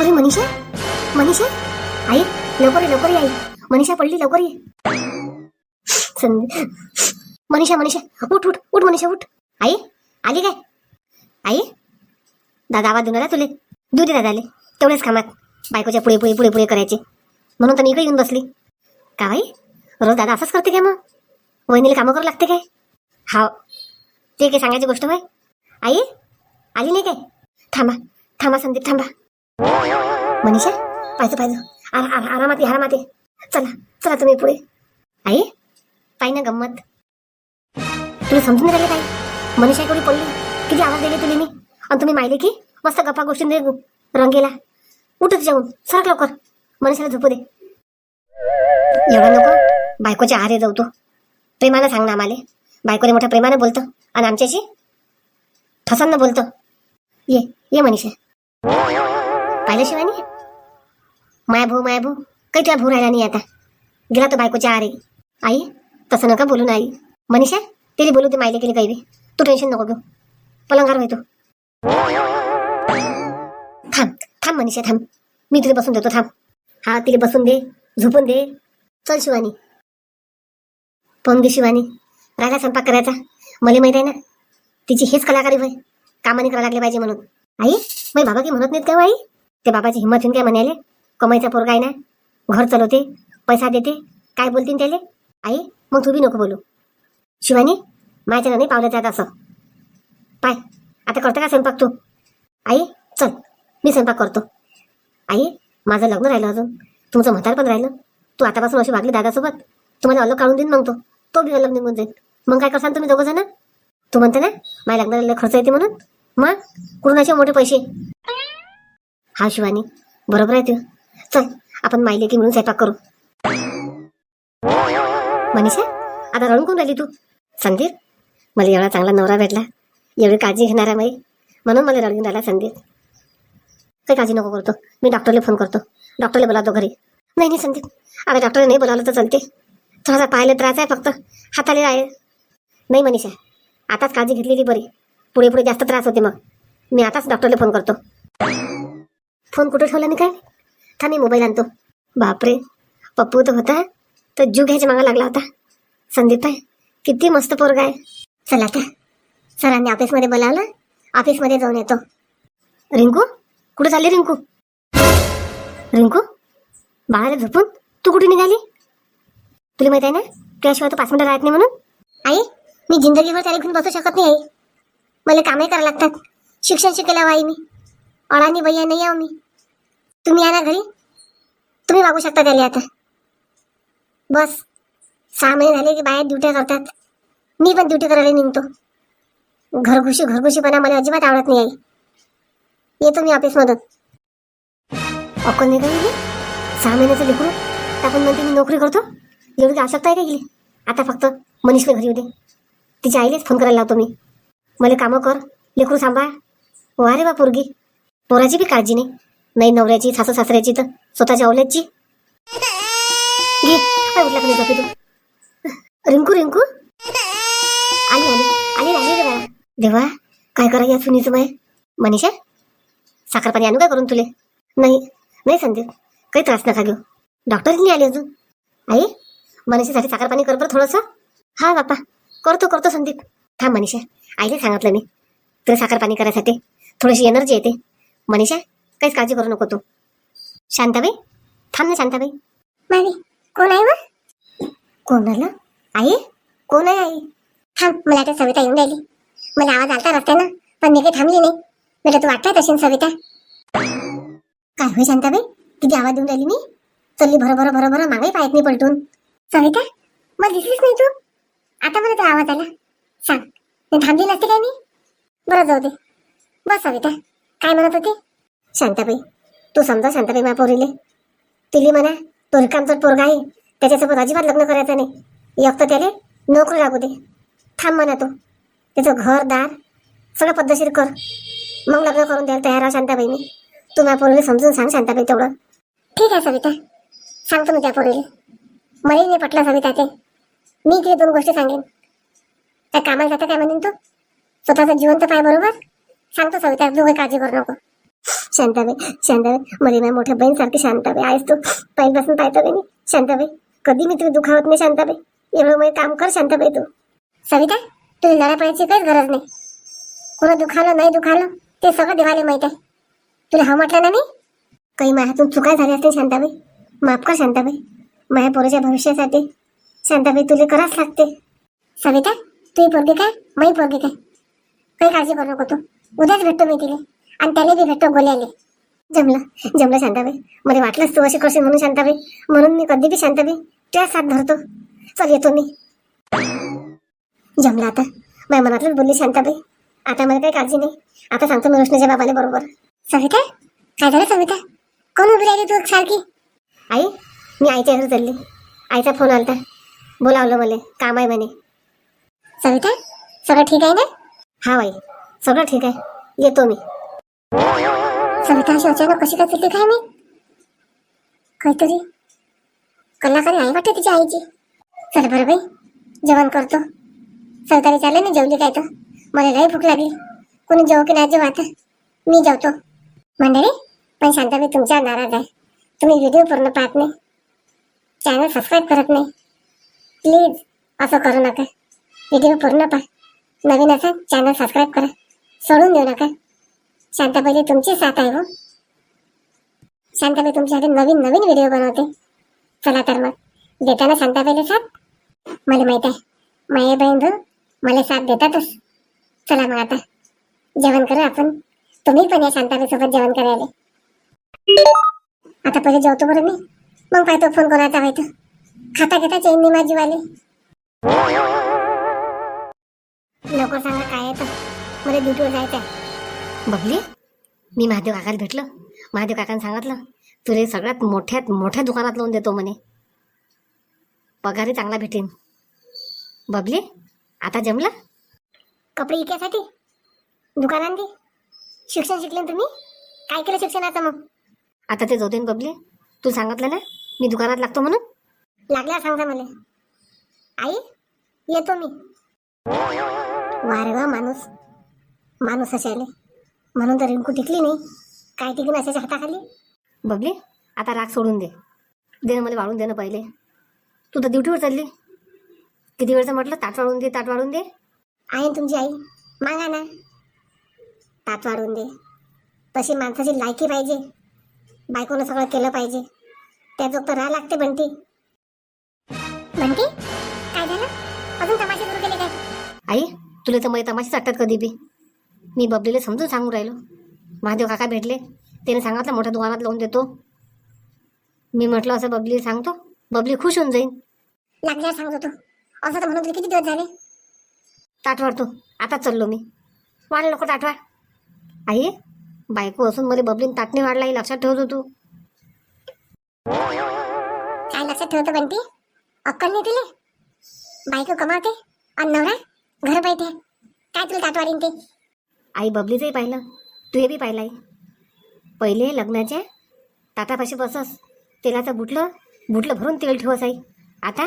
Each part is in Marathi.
अरे मनीषा मनीषा आई लवकर ये लवकर ये आई. मनीषा पडली लवकर ये. संधी मनीषा मनीषा. उठ उठ उठ मनीषा उठ. आई आली काय? आई दादा आवाज देऊन आला तुले. देऊ दे दादाले तेवढेच कामात. बायकोच्या पुढे पुढे पुढे पुढे करायचे. म्हणून तर मी इकडे येऊन बसली. का बाई? रोज दादा असंच करते काय मग? वहिनीला कामं करावं लागते काय? हाव ते काय सांगायची गोष्ट होय आई आली नाही काय? थांबा थांबा संदीप थांबा. मनीषा पाहिजे पाहिजे आरामात आरामात चला चला तुम्ही पुढे. आई पाहि ना गंमत. तुला समजून राहिले काय? मनीषा एवढी पडली. किती आवाज दिले तुला मी? आणि तुम्ही माहिले की? मस्त गप्पा गोष्टी रंगेला. उठत जाऊन सरक लवकर. मनीषाला झोपू दे. एवढा नको. बायकोच्या आहारे जाऊ तो. प्रेमानं सांग ना आम्हाला. बायकोने मोठ्या प्रेमानं बोलतो. आणि आमच्याशी ठसांना बोलतं. ये ये मनीषा. पाहिलं शिवानी माया भाऊ माया भाऊ. काही तुला भाऊ राहिला नाही आता. गेला तो बायकोच्या आरे आई तसं नका बोलू ना आई. मनीषा तिला बोलू ते मायले केली काही बी. तू टेन्शन नको घेऊ. पलंगार होय तू. थांब थांब मनीषा थांब. मी तुला बसून देतो थांब. हा तिला बसून दे झोपून दे. चल शिवानी. पाहून घे शिवानी. राहिला स्वयंपाक करायचा. मला माहीत आहे ना तिची हेच कलाकारी होय. कामाने करायला लागले पाहिजे म्हणून. आई मग बाबा काही म्हणत नाहीत का हो आई? ते बाबाची हिंमत होऊन काय म्हणाले कमाईचा पोरगा आहे ना घर चालवते पैसा देते काय बोलतीन त्याले? आई मग तू बी नको बोलू. शिवानी माझ्या नाही पावलं जात असं. पाय आता करतो का स्वयंपाक तू? आई चल मी स्वयंपाक करतो. आई माझं लग्न राहिलं अजून. तुमचं म्हातार पण राहिलं. तू आतापासून अशी वागली दादासोबत. तुम्हाला अलग काढून देईन मग तो. तो बी अलग निघून जाईल. मग काय करसान तुम्ही दोघं जण? तू म्हणते ना माझ्या लग्नाला लय खर्च येते म्हणून. मग कुठून असे मोठे पैसे. हा शिवानी. बरोबर आहे तू. चल आपण मायले की म्हणून स्वयंपाक करू. मनीषा आता रडून कोण राहिली तू? संदीप मला एवढा चांगला नवरा भेटला. एवढी काळजी घेणारा माई. म्हणून मला रडून राहिला संदीप. काही काळजी नको करतो मी डॉक्टरला फोन करतो. डॉक्टरला बोलावतो घरी. नाही नाही संदीप. आता डॉक्टरला नाही बोलावलं तर चालते. थोडासा पाहायला त्रास आहे फक्त. हाताला आहे. नाही मनीषा. आताच काळजी घेतलेली बरी. पुढे पुढे जास्त त्रास होते मग. मी आताच डॉक्टरला फोन करतो. फोन कुठं ठेवला नाही काय था मी मोबाईल आणतो. बापरे पप्पू तर होता. तर जू घ्यायच्या मागा लागला होता. संदीप आहे. किती मस्त पोरगा आहे. चला आता. सरांनी ऑफिसमध्ये बोलावलं. ऑफिसमध्ये जाऊन येतो. रिंकू कुठं चालली रिंकू? रिंकू बाळाला झोपून तू कुठे निघाली? तुला माहीत आहे ना त्याशिवाय तू पाच मिनिटं राहत नाही म्हणून? आई मी जिंदगीभर त्याला घेऊन बसू शकत नाही आई. मला कामही करावं लागतात. शिक्षण शिकायला वाई मी अळानी भैया नाही आहो मी. तुम्ही या ना घरी. तुम्ही मागू शकता त्याला आता. बस. सहा महिने झाले की बाहेर ड्युट्या करतात. मी पण ड्युटी करायला निघतो. घरघुशी घरघुशीपणा मला अजिबात आवडत नाही आई. येतो मी ऑफिसमधून अकोन नाही का गेली सहा महिन्याचं लेकरू? आपण म्हणते मी नोकरी करतो. एवढी काय आवश्यकता आहे का गेली आता फक्त मनीषला घरी होते तिच्या आईलाच फोन करायला लावतो मी. मला कामं कर. लेकरू सांभाळ. वा रे बा पोरगी. पोराची बी काळजी नाही. नाही नवऱ्याची सासू सासऱ्याची तर स्वतःच्या औल्याची घे काय उठला का नाही तू रिंकू रिंकू? आली आली. आली आली रे बाळा. देवा काय करा या सुनीचं बाय मनीषा साखर पाणी आणू काय करून तुले? नाही नाही संदीप. काही त्रास नका घेऊ. डॉक्टर नाही आले अजून? आई मनीषासाठी साखर पाणी कर बरं थोडंसं. हा बापा करतो करतो संदीप. थांब मनीषा. आईला सांगितलं मी. तुला साखर पाणी करायसाठी थोडीशी एनर्जी येते. मनीषा काहीच काळजी करू नको तू. शांताबाई थांब ना शांताबाई. मावी कोण आहे मग कोण आलं आई? कोण आहे आई? थांब मला आता सविता येऊन राहिली. मला आवाज आलता रस्त्यानं पण मी काही थांबली नाही. मला तू वाटत तशी सविता? काय होय शांताबाई? किती आवाज देऊन राहिली मी? चलली भर भर भर भर मागे पाहत नाही पलटून. सविता मला दिसलीच नाही तू. आता मला तो आवाज आला. सांग मी थांबली नसते काय मी? बरं जाऊ दे. बस सविता काय म्हणत होती? शांताबाई तू समजा शांताबाई मा पोरीले. तिली म्हणा तो रिकामचा पोरगा आहे त्याच्यासोबत अजिबात लग्न करायचं नाही. एक तर त्याने नोकरी लागू दे. थांब म्हणा तू. त्याचं घरदार सगळं पद्धतशीर कर. मग लग्न करून द्यायला तयार आहे शांताबाईने. तू माझ्या पोरीला समजून सांग शांताबाई तेवढं. ठीक आहे सविता. सांगतो मी त्या पोरीला. मलाही नाही पटलं सविता ते. मी तिथे दोन गोष्टी सांगेन. त्या कामाला जातं काय म्हणेन तू? स्वतःचं जिवंत पाय बरोबर? सांगतो सविता तू काही काळजी करू नको. शांताबाई शांताबाई मध्ये माझ्या मोठ्या बहीणसारखी शांताबाई आहेस तू. पहिल्यापासून पाहतो मी. शांताबाई कधी मी तुला दुखावत नाही शांताबाई. एवढं मग काम कर शांताबाई तू. सविता तुला लढा पडायची काहीच गरज नाही. कोणा दुखालं नाही दुखालं ते सगळं देवाले माहीत आहे. तुला हा म्हटलं नाही काही माझ्या हातून चुका झाल्या असतील शांताबाई. माफ कर शांताबाई. माझ्या पोराच्या भविष्यासाठी शांताबाई तुला करावंच लागते. सविता तुझी पोरगी काय? माही पोरगी काय? काही काळजी करू नको तू. उद्याच भेटतो मी तिला. आणि त्याला बी भेटतो गोल्याले जमलं जमलं शांताबाई. मला वाटलंच तू अशी करशील म्हणून शांताबाई. म्हणून मी कधी बी शांताबाई तुझ्या साथ धरतो. चल येतो मी. जमलं आता. माझ्या मनातलंच बोलली शांताबाई. आता मला काही काळजी नाही. आता सांगतो मी रोशनीच्या बाबाला बरोबर. सविता? काय झालं सविता? कोण उभी राहिली तू सारखी? आई मी आईच्या घरी चालली. आईचा फोन आलता. बोलावलं मला. काम आहे म्हणे. सविता सगळं ठीक आहे ना? हा बाई सगळं ठीक आहे. येतो मी. सविता अशी अचानक कशी काय फिरली काय मी काहीतरी कलाकारी आहे वाटते तिच्या आईची. चल बरं बाई जेवण करतो. सविता विचारलं ना जेवली काय तर? मला लई भूक लागली. कोणी जेव की नाही जेव आता मी जेवतो. मंडळी पण शांता मी तुमच्या नाराज आहे. तुम्ही व्हिडिओ पूर्ण पाहत नाही. चॅनल सबस्क्राईब करत नाही. प्लीज असं करू नका. व्हिडिओ पूर्ण पहा. नवीन असा चॅनल सबस्क्राईब करा. सोडून देऊ नका. शांताबाई तुमची साथ आहे हो. शांताबाई तुमच्यासाठी नवीन नवीन व्हिडिओ बनवते. चला तर मग. देताना शांताबाईला साथ? मला माहीत आहे. माया बहीण भाऊ मला साथ देतातच. चला मग आता. जेवण करू आपण. तुम्ही पण या शांताबाई सोबत जेवण करायला. आता पहिले जेवतो बरं मी. मग पाहतो फोन कोणाचा व्हायचं खाता घेता माझी माझीवाले नको सांगा काय येतं मला ड्युटीवर जायचं आहे बबली मी महादेव काकाला भेटलं. महादेव काकाने सांगितलं तुला सगळ्यात मोठ्यात मोठ्या दुकानात लावून देतो म्हणे. पगारही चांगला भेटेन. बबली आता जमलं? कपडे विकायसाठी? दुकानांनी शिक्षण शिकले ना तुम्ही? काय केलं शिक्षणाचं मग? आता ते जाऊ दे ना बबली. तू सांगितलं ना मी दुकानात लागतो म्हणून. लागल्या सांगा मला. आई येतो मी. वारे वा माणूस माणूस असायले म्हणून तर रिंकू टिकली नाही. काय टिकून असायच्या हाताखाली? बबली आता राग सोडून दे. दे ना मला वाढून दे ना पहिले. तू तर ड्युटीवर चालली. किती वेळचं म्हटलं ताट वाढून दे ताट वाढून दे. आहे तुमची आई. मागा ना. ताट वाढून दे. तशी माणसाची लायकी पाहिजे. बायकोनं सगळं केलं पाहिजे. त्याचं तर राहा लागते बंटी. बंटी काय झालं? अजून तमाशे सुरू केले काय? आई तुला तर मध्ये तमाशे वाटतात कधी बी. मी बबलीला समजून सांगून राहिलो. महादेव काका भेटले. त्याने सांगितलं मोठ्या दुकानात लावून देतो. मी म्हटलं असं बबली सांगतो बबली खुश होऊन जाईन. लागल्या सांगतो तू असं तर म्हणून तुला किती दिवस झाले? ताट वाढतो आताच चाललो मी. वाढ नको ताट वाढ आई बायको असून मला बबलीन ताटणे वाढला हे लक्षात ठेवतो तू. काय लक्षात ठेवतो बंटी? अक्कल नाही तिले? बायको कमावते आणि नवरा घर पाहिजे काय तुला ताट वाढीन ते? आई बबलीचंही पाहिलं तू हे बी पाहिलं आहे पहिले लग्नाच्या ताटापाशी बसस तेलाचं बुटलं बुटलं भरून तेल ठेवस आई. आता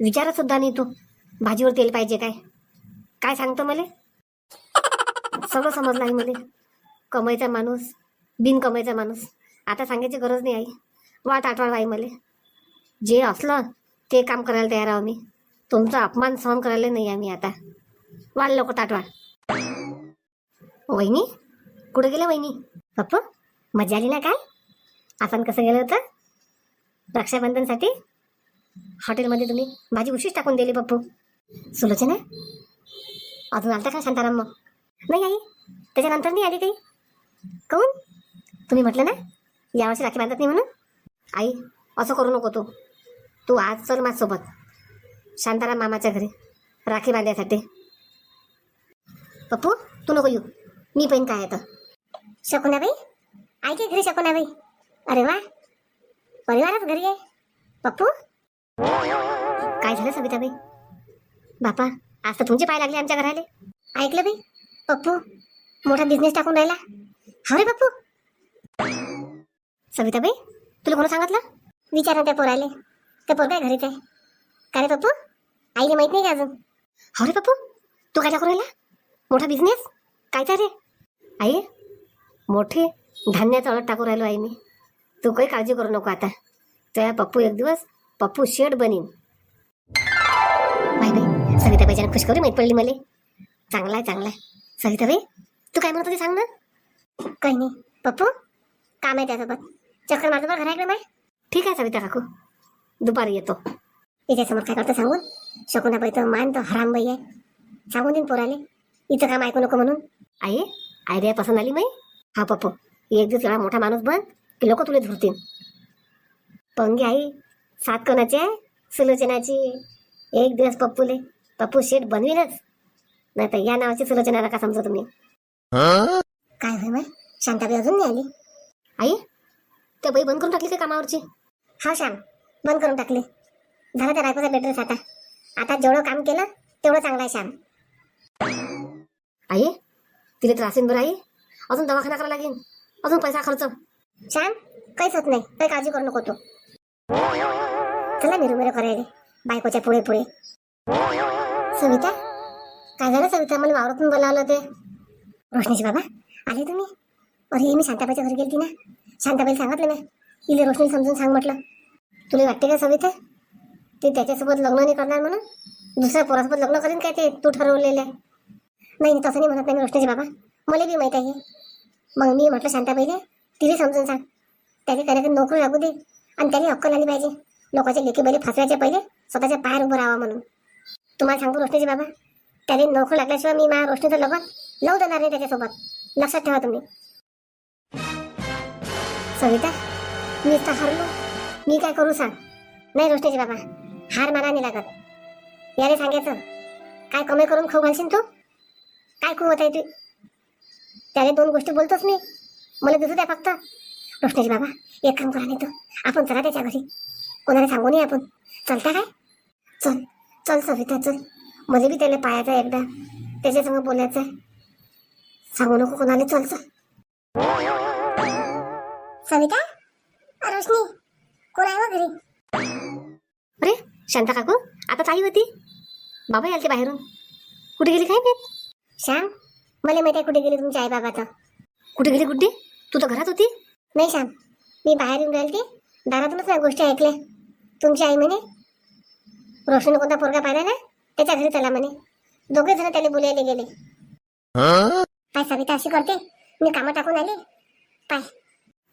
विचारतसुद्धा नाही तू भाजीवर तेल पाहिजे काय? काय सांगतो मला? सगळं समजलं आहे मला. कमाईचा माणूस बिन कमाईचा माणूस. आता सांगायची गरज नाही आई. वाट आठवाळ आई मला. जे असलं ते काम करायला तयार आहो मी. तुमचा अपमान सहन करायला नाही आम्ही आता. वाढ लोक ताटवाळ वहिनी कुठं गेलं वहिनी? पप्पू मजा आली ना काय? आपण कसं गेलं होतं? रक्षाबंधनसाठी? हॉटेलमध्ये तुम्ही भाजी उशीच टाकून दिली पप्पू. सुलोचना अजून आलता का शांताराम मग? नाही आई त्याच्यानंतर नाही आली काही. काऊन तुम्ही म्हटलं ना? यावर्षी राखी बांधत नाही म्हणून? आई असं करू नको तू. तू आज चल माझ्यासोबत. शांताराम मामाच्या घरी राखी बांधण्यासाठी पप्पू तू नको येऊ. मी पण काय येतं शकुनाबाई? आईच्या घरी शकुनाबाई? अरे वा! परिवारच घरी आहे. पप्पू? काय झालं सविताबाई? बापा आज तर तुमचे पाय लागले आमच्या घराले. ऐकलं बाई? पप्पू मोठा बिझनेस टाकून राहिला. हा रे पप्पू. सविताबाई तुला कोण सांगितलं? विचारा त्या पोराले. ते पोर काय घरीच आहे. काय रे पप्पू? आईला माहीत नाही का अजून? हा रे पप्पू तू काय टाकून राहिला? मोठा बिझनेस काय तर रे? आई मोठे धान्याचा अळत टाकू राहिलो आहे मी तू काही काळजी करू नको आता. त्या पप्पू एक दिवस पप्पू शेड बनीन. बाई बाई सविताबाईच्या करू माहीत पडली मला. चांगला आहे चांगला आहे. सविताबाई तू काय म्हणत होती सांग ना? काही नाही. पप्पू काम आहे त्यासोबत. चक्कर माझं बरं घराकडे बाय ठीक आहे सविता काकू. दुपारी येतो. याच्यासमोर काय करतो सांगून? शकुनाबाई तर मान तर हरामबाई आहे. सांगून देईन पोराले. इथं काम ऐकू नको म्हणून. आई आयडिया पसंत आली माई हा पप्पू. एक दिवस एवढा मोठा माणूस बन की लोक तुला धुरतील. पंगी आई सात कोणाची आहे सुलोचनाची. एक दिवस पप्पूले. पप्पू शेट बनवीलच. नाही तर या नावाची सुलोचना का समजा तुम्ही. काय होय माय शांताबाई अजून नाही आली. आई त्या बाई बंद करून टाकली का कामावरची? हा श्याम. बंद करून टाकली. झालं त्या बायकोचा लेटर आता आता जेवढं काम केलं तेवढं चांगलं आहे श्याम. आई तिला त्रासेन बरं आई. अजून दवाखाना करावा लागेल. अजून पैसा खर्च. छान काहीच होत नाही. काही काळजी करू नको तो. चला मिरू मिरू करायला. बायकोच्या पुढे पुढे. सविता काय झालं सविता? मला वावरातून बोलावलं ते. रोशनीची बाबा आले तुम्ही? अरे मी शांताबाईच्या घरी गेली ना. शांताबाई सांगितलं ना इले रोशनी समजून सांग म्हटलं. तुला वाटते का सविता? ते त्याच्यासोबत लग्न नाही करणार म्हणून? दुसऱ्या पोरासोबत लग्न करीन काय ते? तू ठरवलेलं आहे. नाही तसं नाही म्हणत नाही मी बाबा. मला बी माहीत आहे. मग मी म्हटलं सांगता पहिले तिने समजून सांग. त्याने कधी नोकरी लागू दे आणि त्याने अक्कल आली पाहिजे. लोकांच्या लेखी बैले फसवायच्या पहिले स्वतःच्या पायावर उभं राहावं म्हणून. तुम्हाला सांगू रोशनीची बाबा त्याने नोकरी लागल्याशिवाय मी माझ्या रोष्णीचं लगत लावू देणार नाही त्याच्यासोबत. लक्षात ठेवा तुम्ही. सविता मी तर हरलो. मी काय करू सांग? नाही रोशनीची बाबा हार माना नाही लागत. याने सांगायचं काय कमी करून खाऊ घालशील तू? काय खूप होत आहे तू? त्याने दोन गोष्टी बोलतोच मी. मला दिसू द्या फक्त. रोशनेश बाबा एक काम करा नाही तू आपण चला त्याच्या घरी. कोणाला सांगू नये आपण. चलता काय? चल चल सविता चल. मला बी त्याला पाहायचं आहे एकदा. त्याच्यासंग बोलायचं आहे सांगू नको कोणाला. चल चल. सविता? रोशनी. कोण आहे घरी? अरे शांता काकू आता चाली होती. बाबा यालते बाहेरून. कुठे गेली काय माहीत श्याम मला माहिती आहे कुठे गेली तुमच्या आई बाबा तर कुठे गेली गुड्डी? तू तर घरात होती. नाही श्याम मी बाहेर येऊन राहिली दारातूनच या गोष्टी ऐकल्या. तुमची आई म्हणे रोशनी कोणता पोरगा पाहिला ना त्याच्या घरी चला म्हणे. दोघे जण त्याला बोलायला गेले. काय सविता अशी करते. मी कामं टाकून आली. पाय.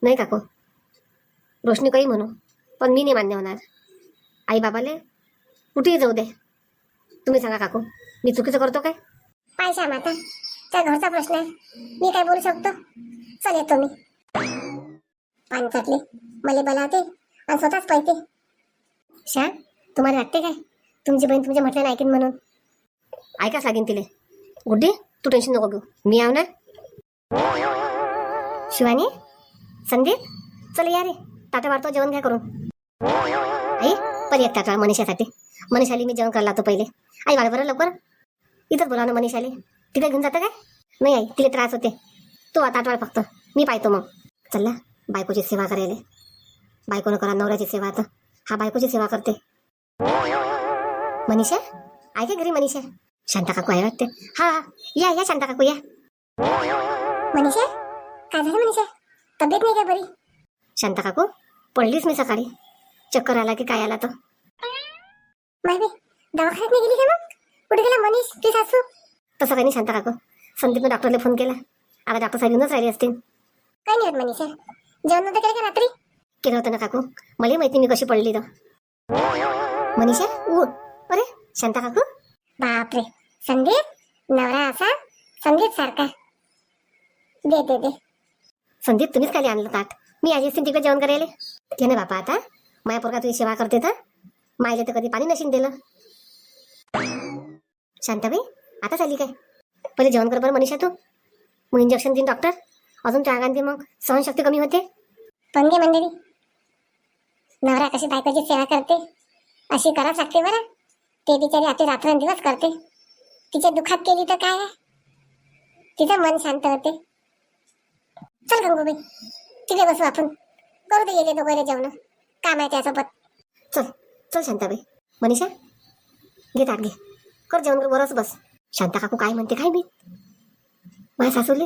नाही काकू. रोशनी काही म्हणू. पण मी नाही मान्य होणार. आई बाबाले कुठेही जाऊ दे. तुम्ही सांगा काकू. मी चुकीचं करतो काय? पाय श्याम आता. त्या घरचा प्रश्न आहे. मी काय बोलू शकतो? चल येतो मी. पाणी मला बोलावते आणि स्वतःच पळते. श्याम तुम्हाला वाटते काय? तुमची बहीण तुमच्या म्हटलं ऐकेन म्हणून. ऐकाच लागेन तिले. गुड्डी तू टेन्शन नको घेऊ. मी आव ना? शिवानी? संदीप? चल या रे. ताटा वाढतो जेवण घ्या करून. आई एक ताटा मनीषासाठी. मनीषाली मी जेवण करायला लागतो पहिले. आई वाढ बरं लवकर. इथंच बोला ना मनीषाले. तिथे घेऊन जातं काय? नाही आई तिला त्रास होते. तू आता वाढ फक्त. मी पाहतो मग. चला बायकोची सेवा करायला. बायकोनं करा नवऱ्याची सेवा आता. हा बायकोची सेवा करते. मनीषा आहे घरी मनीषा? शांता काकू आहे वाटते. हा हा. या या शांता काकू या. मनीषा काय झालं मनीषा? तब्येत नाही का बरी? शांता काकू पडलीच मी सकाळी. चक्कर आला की काय आला तर? दवाखान्यात नाही गेली का मग? कुठे गेला मनीष? ती सासू? तसं काही नाही शांता काकू संदीपनं डॉक्टरला फोन केला. आता डॉक्टर साहेब येऊनच राहिले असतील. काय नाही होत मनीषा. जेवण नव्हतं केलं का रात्री? केलं होतं ना काकू. मला माहिती मी कशी पडली तर मनीषा अरे शांता काकू बापरे. संदीप नवरा असा? संदीप सारखा. दे दे दे. संदीप तुम्हीच खाली आणलं ताट? मी आजी असतील तिकडे जेवण करायला? घे ना बापा आता. माया पोरगा तुझी सेवा करते तर. मायले तर कधी पाणी नशीन दिलं. शांताबाई आता चाली काय? पहिले जेवण कर बरं मनीषा तू. मग इंजेक्शन देईन डॉक्टर अजून त्या अंगाने मग. सहनशक्ती कमी होते. पण घे मंडळी? नवरा कशी बायकोची सेवा करते? अशी करावं लागते बरं. ते बिचारी आपली रात्रंदिवस करते. तिच्या दुखात केली तर काय? आहे तिचं मन शांत होते. चल गंगूबाई तिथे बसू आपण. करू दे गेले दोघे जेवण काम आहे त्यासोबत. चल चल शांताबाई. मनीषा घे ताट घे. कर जेवण कर बरंच बस. शांता काकू काय म्हणते काय मी माझ्या सासूले?